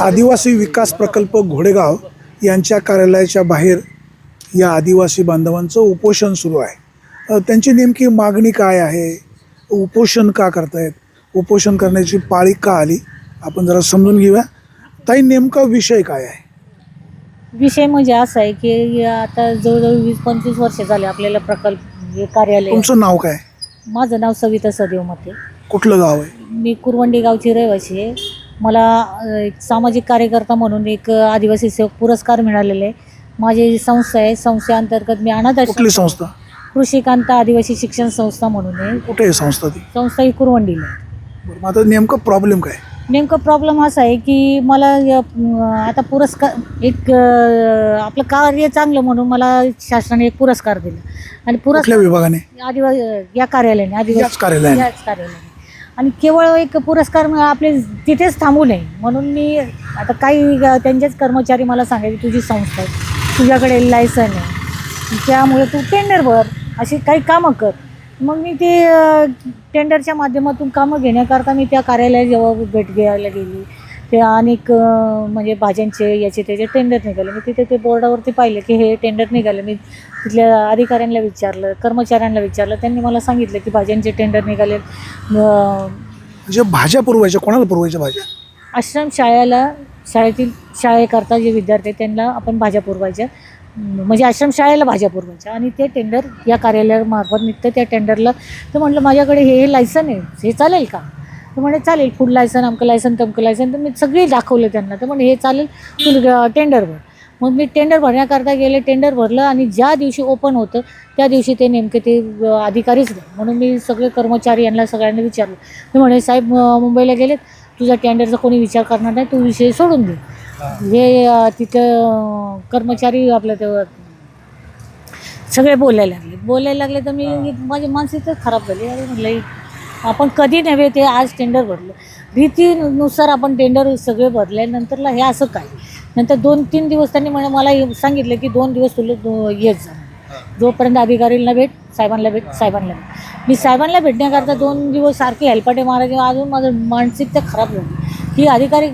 आदिवासी विकास प्रकल्प घोडेगाव यांच्या कार्यालयाच्या बाहेर या आदिवासी बांधवांचं उपोषण सुरू आहे. त्यांची नेमकी मागणी काय आहे? उपोषण का करतायत? उपोषण करण्याची पाळी का आली? आपण जरा समजून घेऊया. ताई नेमका विषय काय आहे? विषय म्हणजे असा आहे की आता जवळजवळ वीस पंचवीस वर्ष झाले आपल्याला प्रकल्प हे कार्यालय. तुमचं नाव काय? माझं नाव सविता सदेव मते. कुठलं गाव आहे? मी कुरवंडी गावची रहिवासी आहे. मला एक सामाजिक कार्यकर्ता म्हणून एक आदिवासी सेवक पुरस्कार मिळालेला आहे. माझी जी संस्था आहे संस्थेअंतर्गत मी अनाथ कुठली आश्रम संस्था? कृषिकांत आदिवासी शिक्षण संस्था म्हणून आहे. कुठे आहे संस्था ती? संस्था ही कुरवंडीला आहे. बरं मग आता नेमकं प्रॉब्लेम काय? नेमकं प्रॉब्लेम असा आहे की मला अं, आता पुरस्कार एक अं, आपलं कार्य चांगलं म्हणून मला शासनाने एक पुरस्कार दिला. आणि पुरस्कार कुठल्या विभागाने? आदिवासी या कार्यालयाने याच आदिवासी कार्यालयाने. याच कार्यालयाने. आणि केवळ एक पुरस्कार आपले तिथेच थांबू नये. म्हणून मी आता काही त्यांचेच कर्मचारी मला सांगायचे तुझी संस्था आहे तुझ्याकडे लायसन आहे. त्यामुळे तू टेंडर भर अशी काही कामं कर. मग मी ते टेंडरच्या माध्यमातून कामं घेण्याकरता मी त्या कार्यालयात जेव्हा भेट घ्यायला गेली. ते अनेक म्हणजे भाज्यांचे याचे त्याचे टेंडर निघाले. मी तिथे ते बोर्डावरती पाहिलं की हे टेंडर निघाले. मी तिथल्या अधिकाऱ्यांना विचारलं कर्मचाऱ्यांना विचारलं. त्यांनी मला सांगितलं की भाज्यांचे टेंडर निघाले. अं, म्हणजे भाज्या पुरवायच्या कोणाला पुरवायच्या भाज्या? आश्रम शाळेला शाळेतील शाळेकरता जे विद्यार्थी आहेत त्यांना आपण भाज्या पुरवायच्या. म्हणजे आश्रम शाळेला भाज्या पुरवायच्या आणि ते टेंडर या कार्यालयामार्फत निघतं त्या टेंडरला तर म्हटलं माझ्याकडे हे हे लायसन आहे. हे चालेल का? तर म्हणे चालेल फूड लायसन अमकं लायसन तमकं लायसन तर मी सगळी दाखवलं त्यांना. तर म्हणे हे चालेल तू टेंडर भर. मग मी टेंडर भरण्याकरता गेले टेंडर भरलं आणि ज्या दिवशी ओपन होतं त्या दिवशी ते नेमके ते अधिकारीच म्हणून मी सगळे कर्मचारी यांना सगळ्यांना विचारलं. ते म्हणे साहेब मुंबईला गेलेत. तुझा टेंडरचा कोणी विचार करणार नाही. तू विषय सोडून दे. हे तिथं कर्मचारी आपलं ते सगळे बोलायला लागले. बोलायला लागले तर मी माझी मानसिकता खराब झाली. अरे म्हटलं आपण कधी नव्हे ते आज टेंडर भरलं. रीतीनुसार आपण टेंडर सगळे भरले नंतरला हे असं काय नंतर दोन तीन दिवस त्यांनी म्हणे मला सांगितलं की दोन दिवस तुला दो- येत जा. जोपर्यंत अधिकारीला भेट साहेबांना भेट साहेबांना भेट. मी साहेबांना भेटण्याकरता दोन दिवस सारखे हेलपाटे मारायचे. अजून माझं मानसिकता खराब झाली. ही अधिकारी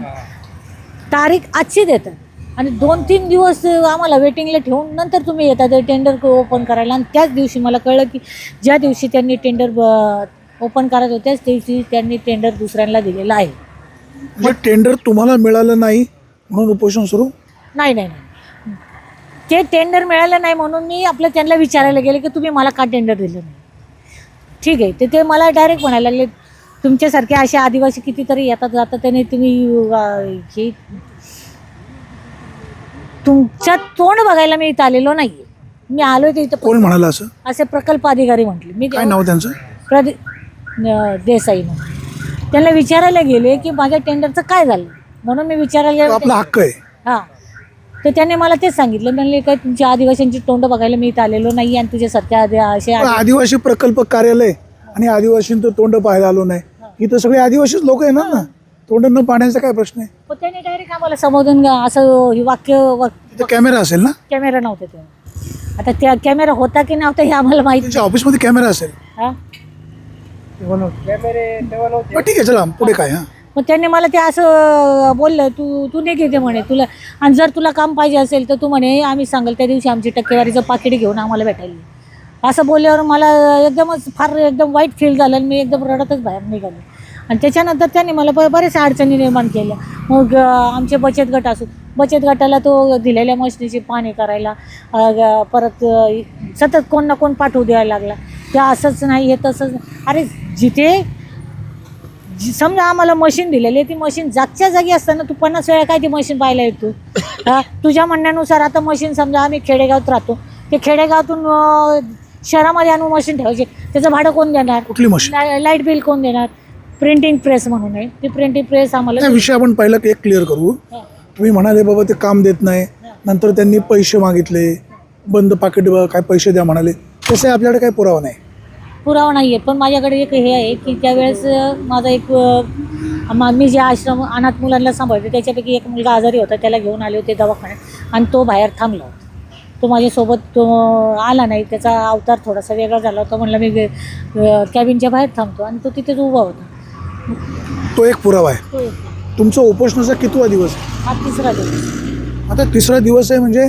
तारीख आजची देतात. आणि दोन तीन दिवस आम्हाला वेटिंगला ठेवून नंतर तुम्ही येतात ते टेंडर ओपन करायला. आणि त्याच दिवशी मला कळलं की ज्या दिवशी त्यांनी टेंडर ओपन करायचं होतं त्याच दिवशी त्यांनी टेंडर दुसऱ्यांना दिलेलं आहे. म्हणजे टेंडर तुम्हाला मिळालं नाही म्हणून उपोषण सुरू? नाही नाही नाही. ते टेंडर मिळालं नाही म्हणून मी आपलं त्यांना विचारायला गेले की तुम्ही मला का टेंडर दिलं नाही? ठीक आहे तर ते मला डायरेक्ट म्हणायला लागले तुमच्यासारखे असे आदिवासी कितीतरी येतात जातात त्याने तुम्ही अं, हे तुमचं तोंड बघायला मी इथं आलेलो नाही मी आलो ते इथं कोण म्हणाला असं? असे प्रकल्प अधिकारी म्हटले. मी काय नाव त्यांचं? अं, देसाई म्हणून त्यांना विचारायला गेले की माझ्या टेंडरचं काय झालं? म्हणून मी विचारायला गेले आपला हक्क आहे. हां. तर त्याने मला तेच सांगितलं. म्हणले काय तुमच्या आदिवासींची तोंड बघायला मी इथं आलेलो नाही आणि तुझ्यासारख्या आदि असे पण आदि- आदिवासी प्रकल्प कार्यालय आणि आदिवासींचं तोंड पाहायला आलो नाही. इथं सगळे आदिवासीच लोक येणार ना? तोंड न पाहण्याचा काय प्रश्न आहे? पण त्याने डायरेक्ट आम्हाला समोरून असं हे वाक्य वा- इथं कॅमेरा असेल ना? कॅमेरा नव्हता तेव्हा आता त्या कॅमेरा होता की नव्हता हे आम्हाला माहिती त्यांच्या ऑफिसमध्ये कॅमेरा असेल. हां. बरं, ठीक आहे चला पुढे काय हां. मग त्यांनी मला ते असं बोललं तू तू नाही घेते म्हणे तुला आणि जर तुला काम पाहिजे असेल तर तू म्हणे आम्ही सांगाल त्या दिवशी आमची टक्केवारीचं पाकिट घेऊन आम्हाला भेटायला ये." असं बोलल्यावर मला एकदमच फार एकदम वाईट फील झालं आणि मी एकदम रडतच बाहेर निघाले. आणि त्याच्यानंतर त्यांनी मला ब बऱ्याचशा अडचणी निर्माण केल्या. मग अं, आमचे बचत गट असो बचत गटाला तो दिलेल्या मशनीची पाणी करायला अं, ग- परत अं, सतत कोण ना कोण पाठवू द्यायला लागला. ते असंच नाही हे तसंच. अरे जिथे जी- समजा आम्हाला मशीन दिलेली आहे ती मशीन जागच्या जागी असताना तू पन्नास वेळा काय ती मशीन पाहायला येतो? हा? तुझ्या म्हणण्यानुसार आता मशीन समजा आम्ही खेडेगावात राहतो ते खेडेगावातून अं, शहरामध्ये आणून मशीन ठेवायचे. त्याचं भाडं कोण देणार? कुठली मशीन ला- लाइट बिल कोण देणार? प्रिंटिंग प्रेस म्हणून आहे. ती प्रिंटिंग प्रेस आम्हाला त्या विषय आपण पहिला एक क्लिअर करू. हा. तुम्ही म्हणाले बाबा ते काम देत नाही. नंतर त्यांनी पैसे मागितले. बंद पाकिट काय पैसे द्या म्हणाले. तसे आपल्याकडे काही पुरावा नाही. पुरावा नाही आहे पण माझ्याकडे एक हे आहे की त्यावेळेस माझा एक मा- मी जे आश्रम अनाथ मुलांना सांभाळते त्याच्यापैकी एक मुलगा आजारी होता त्याला घेऊन आले होते दवाखान्यात आणि तो बाहेर थांबला होता. तो माझ्यासोबत तो आला नाही. त्याचा अवतार थोडासा वेगळा झाला होता. म्हणलं मी कॅबिनच्या बाहेर थांबतो आणि तो तिथेच उभा होता. तो एक पुरावा आहे. तुमचा उपोषणाचा कितवा दिवस? आहे? हा तिसरा दिवस. आता तिसरा दिवस आहे म्हणजे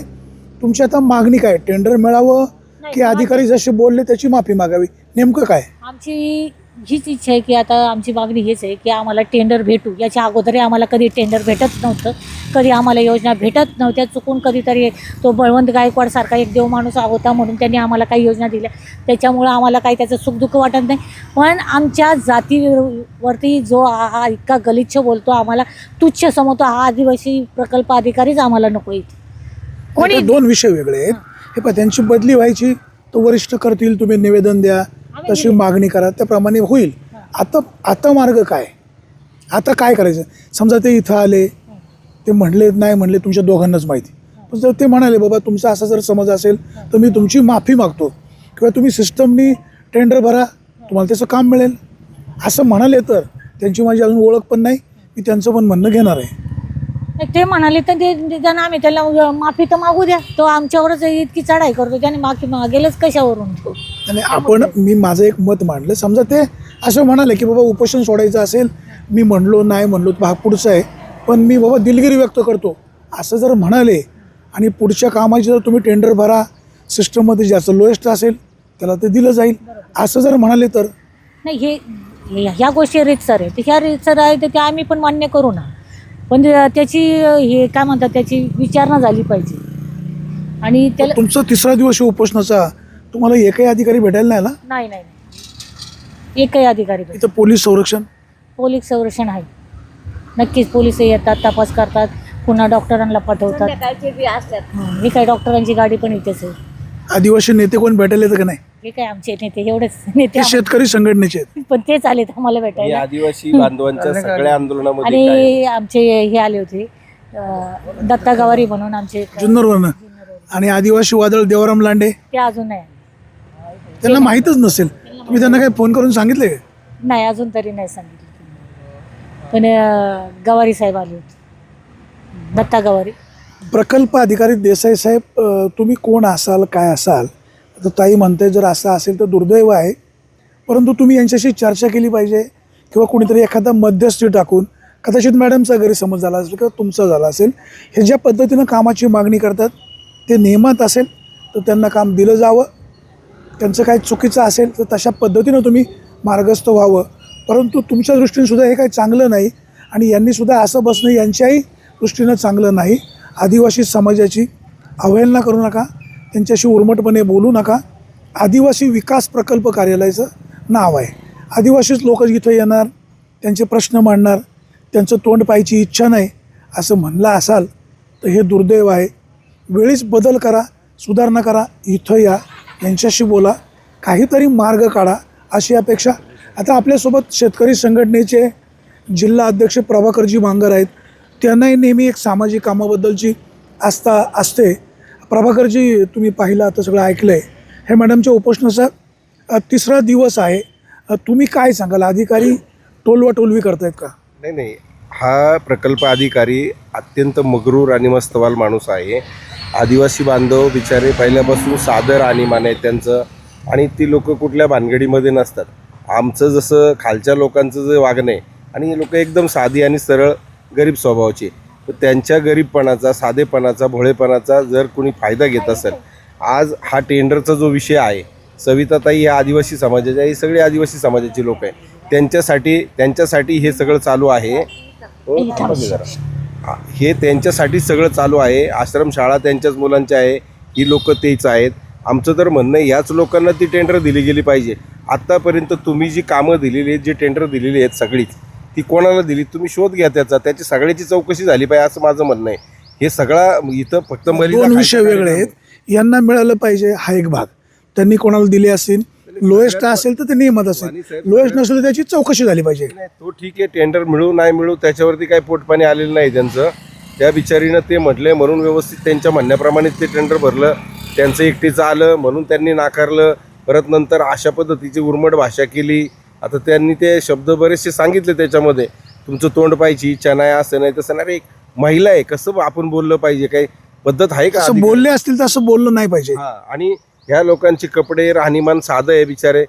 तुमची आता मागणी काय? टेंडर मिळावं की अधिकारी जसे बोलले त्याची माफी मागावी? नेमकं काय? आमची हीच इच्छा आहे की आता आमची मागणी हेच आहे की आम्हाला टेंडर भेटू. याच्या अगोदरही आम्हाला कधी टेंडर भेटत नव्हतं. कधी आम्हाला योजना भेटत नव्हत्या. चुकून कधीतरी तो बळवंत गायकवाडसारखा एक देव माणूस होता म्हणून त्यांनी आम्हाला काही योजना दिल्या. त्याच्यामुळं आम्हाला काही त्याचं सुखदुःख वाटत नाही. पण आमच्या जातीवरती जो हा इतका गलिच्छ बोलतो आम्हाला तुच्छ समजतो. हा आदिवासी प्रकल्प अधिकारीच आम्हाला नको इथे. कोणी दोन विषय वेगळे आहेत. हे पहा त्यांची बदली व्हायची तर वरिष्ठ करतील तुम्ही निवेदन द्या. तशी मागणी करा त्याप्रमाणे होईल. आता आता मार्ग काय? आता काय करायचं? समजा ते इथं आले ते म्हणले नाही म्हणले तुमच्या दोघांनाच माहिती. पण जर ते म्हणाले बाबा तुमचा असा जर समज असेल तर मी तुमची माफी मागतो. किंवा तुम्ही सिस्टमनी टेंडर भरा तुम्हाला त्याचं काम मिळेल. असं म्हणाले तर त्यांची माझी अजून ओळख पण नाही. मी त्यांचं पण म्हणणं घेणार आहे. ते म्हणाले तर ते निदान आम्ही त्याला माफी तर मागू द्या. तो आमच्यावरच इतकी चढाई करतो. त्याने माफी मागेलच कशावरून? तो आणि आपण मी माझं एक मत मांडलं. समजा ते असं म्हणाले की बाबा उपोषण सोडायचं असेल मी म्हणलो नाही म्हणलो भाग पुढचा आहे. पण मी बाबा दिलगिरी व्यक्त करतो. असं जर म्हणाले आणि पुढच्या कामाची जर तुम्ही टेंडर भरा सिस्टममध्ये जास्त लोएस्ट असेल त्याला ते दिलं जाईल. असं जर म्हणाले तर? नाही हे ह्या गोष्टी रितसर आहे ह्या रितसर आहे तर त्या आम्ही पण मान्य करू ना. पण त्या- त्याची हे काय म्हणतात त्याची विचारणा झाली पाहिजे. आणि त्याला तुमचा तिसरा दिवस आहे उपोषणाचा. तुम्हाला एकही अधिकारी भेटायला नाही आला? नाही नाही नाही. एकही अधिकारी इथं पोलीस संरक्षण? पोलीस संरक्षण आहे. नक्कीच पोलीस येतात तपास करतात पुन्हा डॉक्टरांना पाठवतात. हं, हे काय डॉक्टरांची गाडी पण इथेच आहे. आदिवासी नेते कोण भेटायला येतं का नाही? हे काय आमचे नेते एवढेच नेते ते शेतकरी संघटनेचे आहेत. पण तेच आलेत आम्हाला भेटायला. आदिवासी बांधवांच्या सगळ्या आंदोलनामध्ये काय? आणि आमचे हे आले होते अं, दत्ता गवारी म्हणून आमचे जुन्नरवरनं आणि आदिवासी वादळ देवराम लांडे? ते अजून नाही. त्यांना माहीतच नसेल. तुम्ही त्यांना काही फोन करून सांगितले का? नाही अजून तरी नाही सांगितलं त्यांनी. पण अं, गवारी साहेब आले होते. दत्ता गवारी. प्रकल्प अधिकारी देसाई साहेब अ, तुम्ही कोण असाल काय असाल? आता ताई म्हणते जर असं असेल तर दुर्दैव आहे. परंतु तुम्ही यांच्याशी चर्चा केली पाहिजे किंवा कोणीतरी एखादा मध्यस्थी टाकून कदाचित मॅडमचा गैरसमज झाला असेल किंवा तुमचा झाला असेल हे ज्या पद्धतीनं कामाची मागणी करतात ते नियमात असेल तर त्यांना काम दिलं जावं. त्यांचं काही चुकीचं असेल तर तशा पद्धतीनं तुम्ही मार्गस्थ व्हावं. परंतु तुमच्या दृष्टीनेसुद्धा हे काही चांगलं नाही आणि यांनीसुद्धा असं बसणं यांच्याही दृष्टीनं चांगलं नाही. आदिवासी समाजाची अवहेलना करू नका. त्यांच्याशी उर्मटपणे बोलू नका. आदिवासी विकास प्रकल्प कार्यालयाचं नाव आहे. आदिवासीच लोक इथं येणार त्यांचे प्रश्न मांडणार त्यांचं तोंड पाहायची इच्छा नाही असं म्हणलं असाल तर हे दुर्दैव आहे. वेळीच बदल करा सुधारणा करा इथं या यांच्याशी बोला. काहीतरी मार्ग काढा अशी अपेक्षा. आता आपल्यासोबत शेतकरी संघटनेचे जिल्हा अध्यक्ष प्रभाकरजी मांगर आहेत. त्यांनाही नेहमी एक सामाजिक कामाबद्दलची आस्था असते. प्रभाकरजी तुम्ही पाहिलं आता सगळं ऐकलं आहे हे मॅडमच्या उपोषणाचा तिसरा दिवस आहे. तुम्ही काय सांगाल? अधिकारी टोलवाटोलवी करतायत का? नाही नाही. हा प्रकल्प अधिकारी अत्यंत मगरूर आणि मस्तवाल माणूस आहे. आदिवासी बांधव बिचारे पहिल्यापासून सादर आणिमान आहे त्यांचं आणि ती लोक कुठल्या भानगडीमध्ये नसतात. आमचं जसं खालच्या लोकांचं जे वागणं आहे आणि हे लोक एकदम साधी आणि सरळ गरीब स्वभावाची तर त्यांच्या गरीबपणाचा साधेपणाचा भोळेपणाचा जर कोणी फायदा घेत असेल आज हा टेंडरचा जो विषय आहे सविताताई ह्या आदिवासी समाजाच्या ही सगळी आदिवासी समाजाची लोक आहे त्यांच्यासाठी त्यांच्यासाठी हे सगळं चालू आहे. हो. हा, त्यांच्यासाठी सगळं चालू आहे. आश्रमशाळा त्यांच्याच मुलांच्या आहे. ही लोक तेच आहेत. आमचं तर म्हणणं आहे याच लोकांना ती टेंडर दिली गेली पाहिजे. आत्तापर्यंत तुम्ही जी कामं दिलेली आहेत जी टेंडर दिलेली आहेत सगळीच ती कोणाला दिली तुम्ही शोध घ्या त्याचा त्याची सगळ्याची चौकशी झाली पाहिजे असं माझं म्हणणं आहे. हे सगळा इथं फक्त दोन विषय वेगळे आहेत. यांना मिळालं पाहिजे हा एक भाग. त्यांनी कोणाला दिले असतील लोएस्ट असेल तर ते नियमात असेल. लोएस्ट नसेल तर त्याची चौकशी झाली पाहिजे. नाही तो ठीक आहे टेंडर मिळू नाही मिळू त्याच्यावरती काही पोटपाणी आलेलं नाही त्यांचं. त्या बिचारीनं ते म्हटले म्हणून व्यवस्थित त्यांच्या म्हणण्याप्रमाणे ते टेंडर भरलं. त्यांचं एकटीचं आलं म्हणून त्यांनी नाकारलं. परत नंतर अशा पद्धतीची उर्मट भाषा केली. आता त्यांनी ते शब्द बरेचसे सांगितले त्याच्यामध्ये. तुमचं तोंड पाहिजे इच्छा नाही असं नाही तसं नाही. एक महिला आहे कसं आपण बोललं पाहिजे? काही पद्धत आहे का असं? बोलले असतील तर असं बोललं नाही पाहिजे. हा आणि ह्या लोकांचे कपडे राहणीमान साधं आहे बिचारे.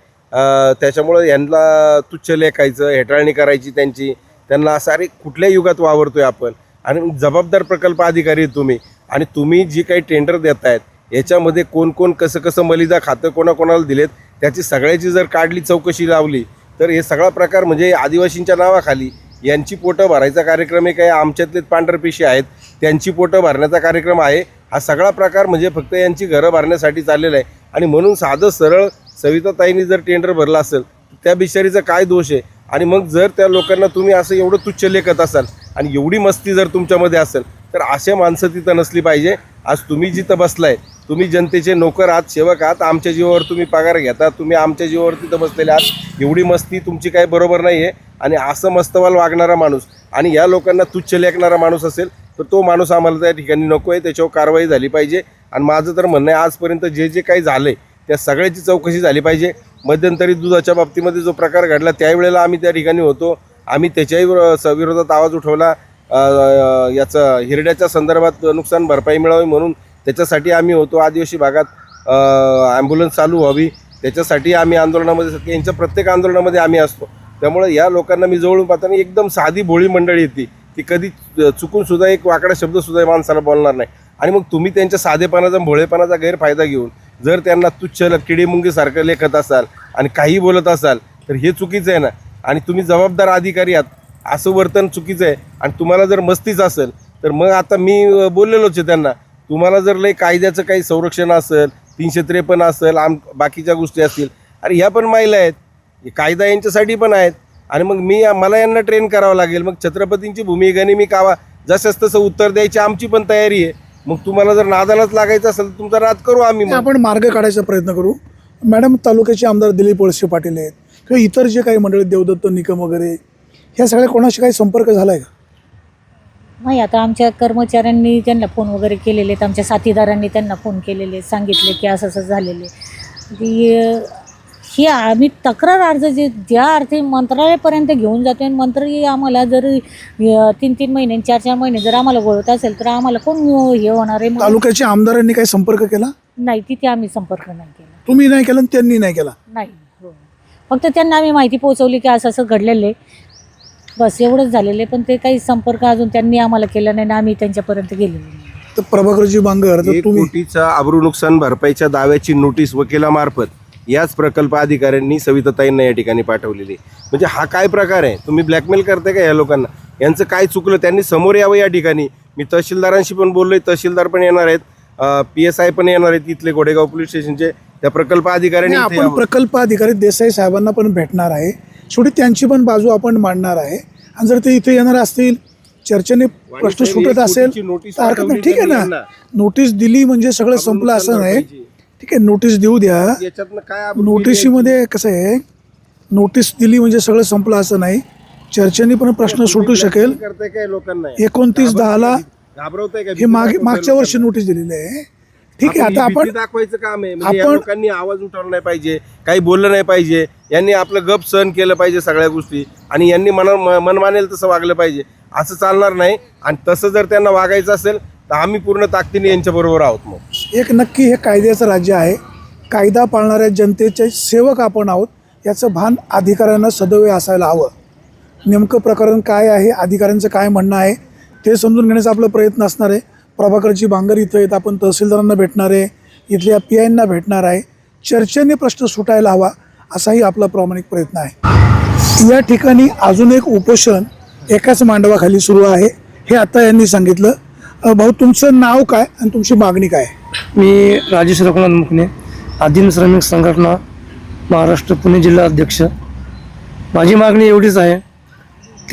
त्याच्यामुळं यांना तुच्छ लेखायचं हेटाळणी करायची त्यांची. त्यांना असं अरे कुठल्या युगात वावरतोय आपण? आणि जबाबदार प्रकल्प अधिकारी तुम्ही. आणि तुम्ही जी काही टेंडर देतायत याच्यामध्ये कोण कोण कसं कसं मलिदा खातं कोणाकोणाला दिलेत त्याची सगळ्याची जर काढली चौकशी लावली तर हे सगळा प्रकार म्हणजे आदिवासींच्या नावाखाली यांची पोटं भरायचा कार्यक्रम एक आहे आमच्यातले पांढरपेशी आहेत त्यांची पोटं भरण्याचा कार्यक्रम आहे. हा सगळा प्रकार म्हणजे फक्त यांची घरं भरण्यासाठी चाललेला आहे. आणि म्हणून साधं सरळ सविताताईंनी जर टेंडर भरला असेल त्या बिचारीचा काय दोष आहे? आणि मग जर त्या लोकांना तुम्ही असं एवढं तुच्छ लेखत असाल आणि एवढी मस्ती जर तुमच्यामध्ये असेल तर असे माणसं तिथं नसली पाहिजे. आज तुम्ही जिथं बसलाय तुम्ही जनतेचे नोकर आहात सेवक आहात आमच्या जीवावर तुम्ही पगार घेता तुम्ही आमच्या जीवावर तिथं बसलेले आहात एवढी मस्ती तुमची काय बरोबर नाही आहे आणि असं मस्तवाल वागणारा माणूस आणि या लोकांना तुच्छ लेखणारा माणूस असेल तर तो माणूस आम्हाला त्या ठिकाणी नको आहे त्याच्यावर कारवाई झाली पाहिजे. आणि माझं तर म्हणणं आहे आजपर्यंत जे जे काही झालं आहे त्या सगळ्याची चौकशी झाली पाहिजे. मध्यंतरी दुधाच्या बाबतीमध्ये जो प्रकार घडला त्यावेळेला आम्ही त्या ठिकाणी होतो. आम्ही त्याच्याही स- विरोधात आवाज उठवला. याचं हिरड्याच्या संदर्भात नुकसान भरपाई मिळावी म्हणून त्याच्यासाठी आम्ही होतो आदिवासी भागात ॲम्ब्युलन्स चालू व्हावी. त्याच्यासाठी आम्ही आंदोलनामध्ये यांच्या प्रत्येक आंदोलनामध्ये आम्ही असतो. त्यामुळे या लोकांना मी जवळून पाहताना एकदम साधी भोळी मंडळी येते ती कधी चुकूनसुद्धा एक वाकडा शब्दसुद्धा माणसाला बोलणार नाही. आणि मग तुम्ही त्यांच्या साधेपणाचा भोळेपणाचा गैरफायदा घेऊन जर त्यांना तुच्छ किडीमुंगीसारखं लेखत असाल आणि काही बोलत असाल तर हे चुकीचं आहे ना. आणि तुम्ही जबाबदार अधिकारी आहात. असं वर्तन चुकीचं आहे. आणि तुम्हाला जर मस्तीच असेल तर मग आता मी बोललेलोच आहे त्यांना. तुम्हाला जर लय कायद्याचं काही संरक्षण असेल तीनशे त्रेपन्न असेल आम बाकीच्या गोष्टी असतील अरे ह्या पण महिला आहेत. कायदा यांच्यासाठी पण आहेत. आणि मग मी मला यांना ट्रेन करावं लागेल. मग छत्रपतींची भूमिकाने मी कावा जसंच तसं उत्तर द्यायची आमची पण तयारी आहे. मग तुम्हाला जर नादालाच लागायचं असेल तर तुमचा नाद करू आम्ही मग. आपण मार्ग काढायचा प्रयत्न करू. मॅडम तालुक्याचे आमदार दिलीप वळसे पाटील आहेत. किंवा इतर जे काही मंडळी देवदत्त निकम वगैरे ह्या सगळ्या कोणाशी काही संपर्क झाला आहे का? नाही आता आमच्या कर्मचाऱ्यांनी त्यांना फोन वगैरे केलेले आहेत. आमच्या साथीदारांनी त्यांना फोन केलेले सांगितले की असं असं झालेले की ही आम्ही तक्रार अर्ज जे ज्या अर्थी मंत्रालयापर्यंत घेऊन जातो आणि मंत्री आम्हाला जर तीन तीन महिने चार चार महिने जर आम्हाला बोलवत असेल तर आम्हाला कोण हे होणार आहे तालुक्याच्या आमदारांनी काही संपर्क केला? नाही तिथे आम्ही संपर्क नाही केला. तुम्ही नाही केला आणि त्यांनी नाही केला? नाही हो. फक्त त्यांना आम्ही माहिती पोहोचवली की असं असं घडलेलं आहे. बस एवढंच झालेलं आहे. पण ते काही संपर्क अजून त्यांनी आम्हाला केला नाही आणि आम्ही त्यांच्यापर्यंत गेलेलो नाही. तर प्रभाकरजी बांगर तर एक तुम्ही कोटीचा अब्रू नुकसान भरपाईच्या दाव्याची नोटीस वकिलामार्फत याच प्रकल्प अधिकाऱ्यांनी सविताताईंना या ठिकाणी पाठवलेली आहे. म्हणजे हा काय प्रकार आहे? तुम्ही ब्लॅकमेल करताय का या लोकांना? यांचं काय चुकलं? त्यांनी समोर यावं या ठिकाणी. मी तहसीलदारांशी पण बोललोय. तहसीलदार पण येणार आहेत. पी एस आय पण येणार आहेत इथले गोडेगाव पोलीस स्टेशनचे. त्या प्रकल्प अधिकाऱ्यांनी नाही, इथे आपण यावं. प्रकल्प अधिकारी देसाई साहेबांना पण भेटणार आहे. शेवटी त्यांची पण बाजू आपण मांडणार आहे. आणि जर ते इथे येणार असतील चर्चेने प्रश्न सुटत असेल तर हरकत नाही. ठीक आहे ना. नोटीस दिली म्हणजे सगळं संपलं असं नाही. ठीक आहे नोटीस देऊ द्या. नोटिशीमध्ये कसं आहे? नोटीस दिली म्हणजे सगळं संपलं असं नाही. चर्चेने पण प्रश्न सुटू शकेल. एकोणतीस दहाला हे मागे मागच्या वर्षी नोटीस दिलेली आहे. ठीक आहे आता आपण दाखवायचं काम आहे. म्हणजे या आपण- लोकांनी आवाज उठवला नाही पाहिजे काही बोललं नाही पाहिजे. यांनी आपलं गप सहन केलं पाहिजे सगळ्या गोष्टी. आणि यांनी मन मन मानेल तसं वागलं पाहिजे. असं चालणार नाही. आणि तसं जर त्यांना वागायचं असेल तर आम्ही पूर्ण ताकदीने यांच्या बरोबर आहोत मग. एक नक्की हे कायद्याचं राज्य आहे. कायदा पाळणाऱ्या जनतेचे सेवक आपण आहोत. याचं भान अधिकाऱ्यांना सदैव असायला हवं. नेमकं प्रकरण काय आहे? अधिकाऱ्यांचं काय म्हणणं आहे? ते समजून घेण्याचा आपला प्रयत्न असणार आहे. प्रभाकरची बांगर इथं येत आपण तहसीलदारांना भेटणार आहे. इथल्या पी आयना भेटणार आहे. चर्चेने प्रश्न सुटायला हवा असाही आपला प्रामाणिक प्रयत्न आहे. या ठिकाणी अजून एक उपोषण एकाच मांडवाखाली सुरू आहे. हे आता यांनी सांगितलं. भाऊ तुमचं नाव काय आणि तुमची मागणी काय? मी राजेश रघुनाथ मुकणे आदिम श्रमिक संघटना महाराष्ट्र पुणे जिल्हा अध्यक्ष. माझी मागणी एवढीच आहे.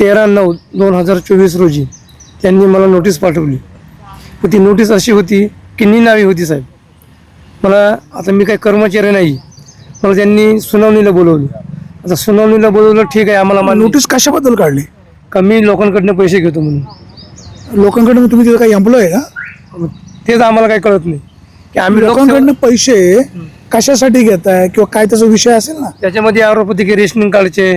तेरा नऊ दोन हजार चोवीस रोजी त्यांनी मला नोटीस पाठवली. व ती नोटीस अशी होती की निनावी होती साहेब. मला आता मी काही कर्मचारी नाही. मला त्यांनी सुनावणीला बोलवलं. आता सुनावणीला बोलवलं ठीक आहे आम्हाला मान्य. नोटीस कशाबद्दल काढली? का मी लोकांकडनं पैसे घेतो म्हणून. लोकांकडनं तुम्ही तिथं काही एम्प्लॉय आहे का मग तेच आम्हाला काही कळत नाही. की आम्ही लोकांकडनं पैसे कशासाठी घेताय? किंवा काय त्याचा विषय असेल ना? त्याच्यामध्ये आरोप होते की रेशनिंग कार्डचे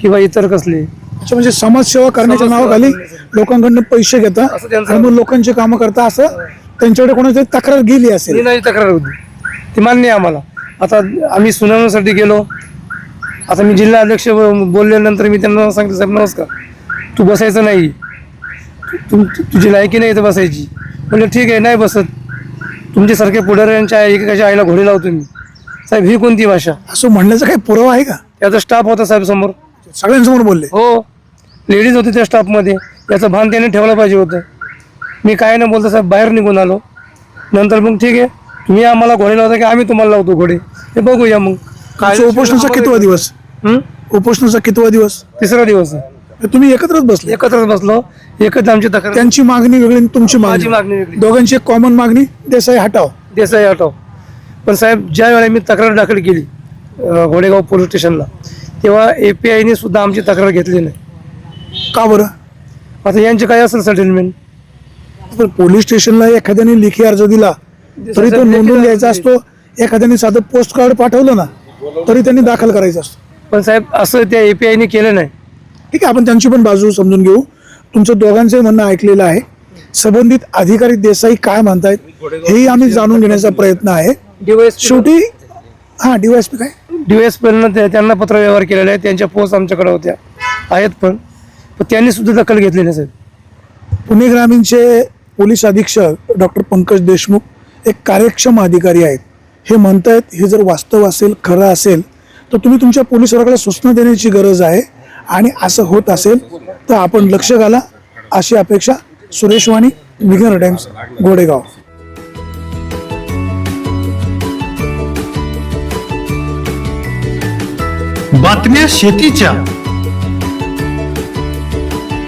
किंवा इतर कसले. अच्छा, म्हणजे समाजसेवा करण्याच्या नावाखाली लोकांकडनं पैसे घेता असं त्यांचं- आणि मग लोकांची कामं करता असं त्यांच्याकडे कोणाची तक्रार गेली असेल. निनावी तक्रार होती. ती मान्य आहे आम्हाला. आता आम्ही सुनावणीसाठी गेलो. आता मी जिल्हा अध्यक्ष ब- बोलल्यानंतर मी त्यांना सांगितलं साहेब नमस्कार. तू बसायचं नाही. तुम तुझी लायकी नाही इथं बसायची. म्हणलं ठीक आहे नाही बसत. तुमच्यासारखे पुढाऱ्यांच्या एकेकाच्या आईला घोडी लावतो मी. साहेब ही कोणती भाषा? असं म्हणण्याचा काही पुरावा आहे का? त्याचा स्टाफ होता साहेब समोर. सगळ्यांसमोर बोलले. हो. लेडीज होती त्या स्टाफमध्ये याचं भान त्याने ठेवलं पाहिजे होतं. मी काय न बोलतो साहेब बाहेर निघून आलो. नंतर मग ठीक आहे. तुम्ही आम्हाला घोडे लावता की आम्ही तुम्हाला लावतो घोडे. हे बघूया मग. तुमचा उपोषणाचा कितवा दिवस? हं? उपोषणाचा कितवा दिवस? तिसरा दिवस. आहे तुम्ही एकत्रच बसले. एकत्रच बसलो. एकच आमची तक्रार त्यांची मागणी वेगळी आणि तुमची माझी मागणी मागणी वेगळी. दोघांची एक कॉमन मागणी देसाई हटाव. देसाई आठव पण साहेब ज्या वेळेला मी तक्रार दाखल केली अं, घोडेगाव पोलीस स्टेशनला तेव्हा ए पी आयने सुद्धा आमची तक्रार घेतली नाही. का बरं? आता यांचे काय असेल सेटलमेंट तर पोलीस स्टेशनला एखाद्याने लेखी अर्ज दिला तरी तो नोंदवून द्यायचा असतो. एखाद्याने साधं पोस्ट कार्ड पाठवलं ना तरी त्यांनी दाखल करायचा असतो. पण साहेब असं त्या ए पी आयने केलं नाही. ठीक आहे आपण त्यांची पण बाजू समजून घेऊ. तुमचं दोघांचे म्हणणं ऐकलेलं आहे. संबंधित अधिकारी देसाई काय म्हणतायत हेही आम्ही जाणून घेण्याचा प्रयत्न आहे. डिवायस शेवटी हा डीवायसपी काय? डीएस त्यांना पत्र व्यवहार केलेला आहे त्यांच्या पोस्ट आमच्याकडे होत्या. आहेत पण. पण त्यांनी सुद्धा दखल घेतली नाही साहेब पुणे ग्रामीणचे पोलीस अधीक्षक डॉक्टर पंकज देशमुख एक कार्यक्षम अधिकारी आहेत. हे म्हणतायत हे जर वास्तव असेल खरं असेल तर तुम्ही तुमच्या पोलीस वर्गाला सूचना देण्याची गरज आहे आणि असं होत असेल तर आपण लक्ष घाला. अशी अपेक्षा सुरेश वाणी विघ्नर टाइम्स गोडेगाव. बातम्या शेतीच्या.